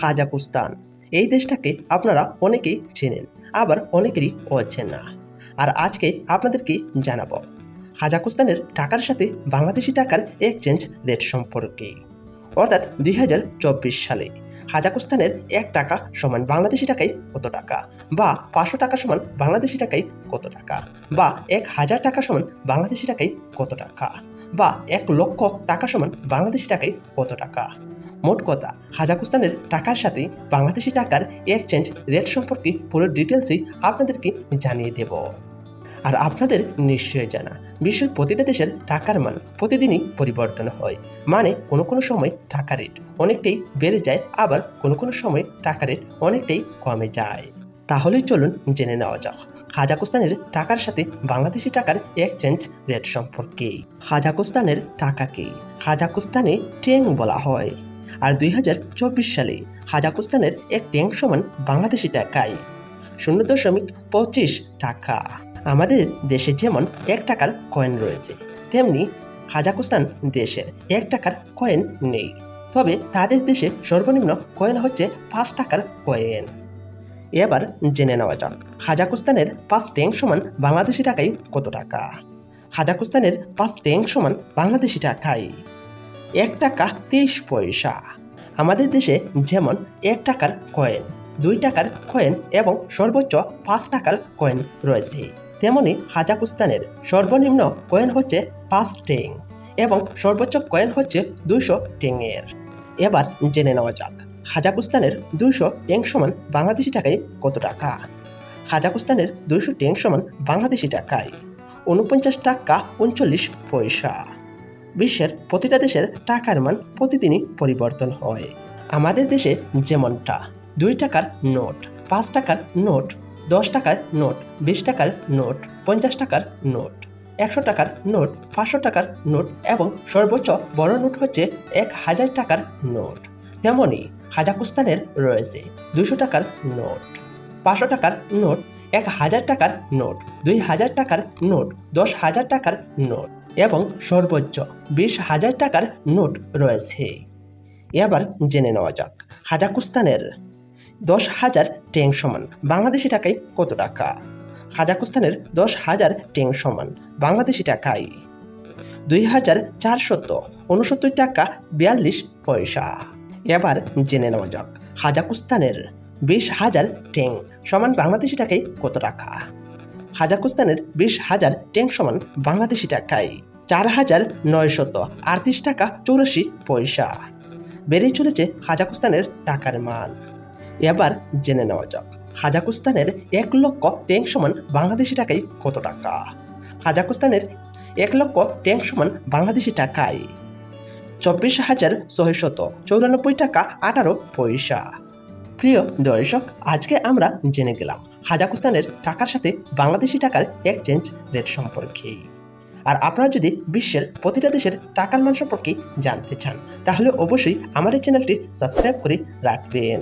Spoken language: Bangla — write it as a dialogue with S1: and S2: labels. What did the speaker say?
S1: কাজাকুস্তান এই দেশটাকে আপনারা অনেকেই চেনেন, আবার অনেকেরই অচেন না। আর আজকে আপনাদেরকে জানাব কাজাকুস্তানের টাকার সাথে বাংলাদেশি টাকার এক্সচেঞ্জ রেট সম্পর্কে। অর্থাৎ দুই হাজার চব্বিশ সালে কাজাকুস্তানের এক টাকা সমান বাংলাদেশি টাকায় কত টাকা? বা পাঁচশো টাকা সমান বাংলাদেশি টাকায় কত টাকা? বা এক হাজার টাকা সমান বাংলাদেশি টাকায় কত টাকা? বা এক লক্ষ টাকা সমান বাংলাদেশি টাকায় কত টাকা? মোট কথা কাজাকুস্তানের টাকার সাথে বাংলাদেশি টাকার এক্সচেঞ্জ রেট সম্পর্কে পুরো ডিটেলসই আপনাদেরকে জানিয়ে দেব। আর আপনাদের নিশ্চয়ই জানা, বিশ্বের প্রতিটা দেশের টাকার মান প্রতিদিনই পরিবর্তন হয়। মানে কোনো কোনো সময় টাকা রেট অনেকটাই বেড়ে যায়, আবার কোনো কোনো সময় টাকা রেট অনেকটাই কমে যায়। তাহলেই চলুন জেনে নেওয়া যাক কাজাকুস্তানের টাকার সাথে বাংলাদেশি টাকার এক্সচেঞ্জ রেট সম্পর্কে। কাজাকুস্তানের টাকাকে কাজাকুস্তানে টেং বলা হয়। আর দুই হাজার চব্বিশ সালে কাজাকুস্তানের এক ট্যাঙ্ক সমান বাংলাদেশি টাকায়। শূন্য দশমিক পঁচিশ টাকা। আমাদের দেশে যেমন এক টাকার কয়েন রয়েছে, তেমনি কাজাকুস্তান দেশের এক টাকার কয়েন নেই। তবে তাদের দেশে সর্বনিম্ন কয়েন হচ্ছে পাঁচ টাকার কয়েন এবার জেনে নেওয়া যাক কাজাকুস্তানের পাঁচ ট্যাঙ্ক সমান বাংলাদেশি টাকায় কত টাকা? কাজাকুস্তানের পাঁচ ট্যাঙ্ক সমান বাংলাদেশি টাকায়। এক টাকা তেইশ পয়সা। আমাদের দেশে যেমন এক টাকার কয়েন দুই টাকার কয়েন এবং সর্বোচ্চ পাঁচ টাকার কয়েন রয়েছে। তেমনি হাজাকুস্তানের সর্বনিম্ন কয়েন হচ্ছে পাঁচ টেং এবং সর্বোচ্চ কয়েন হচ্ছে দুইশো টেংয়ের। এবার জেনে নেওয়া যাক হাজাকুস্তানের দুইশো টেং সমান বাংলাদেশি টাকায় কত টাকা? হাজাকুস্তানের দুইশো টেং সমান বাংলাদেশি টাকায় উনপঞ্চাশ টাকা উনচল্লিশ পয়সা। বিশ্বের প্রতিটা দেশের টাকার মান প্রতিদিনই পরিবর্তন হয়। আমাদের দেশে যেমনটা, দুই টাকার নোট, পাঁচ টাকার নোট, দশ টাকার নোট, বিশ টাকার নোট, পঞ্চাশ টাকার নোট, একশো টাকার নোট, পাঁচশো টাকার নোট এবং সর্বোচ্চ বড় নোট হচ্ছে এক হাজার টাকার নোট। তেমনই কাজাকুস্তানের রয়েছে দুশো টাকার নোট, পাঁচশো টাকার নোট এক হাজার টাকার নোট, দুই হাজার টাকার নোট, দশ হাজার টাকার নোট এবং সর্বোচ্চ বিশ হাজার টাকার নোট রয়েছে। এবার জেনে নেওয়া যাক কাজাকুস্তানের দশ হাজার ট্যাং সমান বাংলাদেশি টাকায় কত টাকা? কাজাকুস্তানের দশ হাজার ট্যাং সমান বাংলাদেশি টাকায় দুই হাজার চারশত উনসত্তর টাকা বিয়াল্লিশ পয়সা। এবার জেনে নেওয়া যাক কাজাকুস্তানের বিশ হাজার ট্যাং সমান বাংলাদেশি টাকায় কত টাকা? কাজাকুস্তানের বিশ হাজার ট্যাং সমান বাংলাদেশি টাকায় চার হাজার নয়শত আটত্রিশ টাকা চৌরাশি পয়সা। বেড়েই চলেছে কাজাকুস্তানের টাকার মান। এবার জেনে নেওয়া যাক কাজাকুস্তানের এক লক্ষ ট্যাঙ্ক সমান বাংলাদেশি টাকায় কত টাকা? কাজাকুস্তানের এক লক্ষ ট্যাঙ্ক সমান বাংলাদেশি টাকায় চব্বিশ হাজার ছয়শত চৌরানব্বই টাকা আঠারো পয়সা। প্রিয় দর্শক, আজকে আমরা জেনে গেলাম কাজাকস্তানের টাকার সাথে বাংলাদেশি টাকার এক্সচেঞ্জ রেট সম্পর্কে। আর আপনারা যদি বিশ্বের প্রতিটা দেশের টাকার মান সম্পর্কে জানতে চান, তাহলে অবশ্যই আমার এই চ্যানেলটি সাবস্ক্রাইব করে রাখবেন।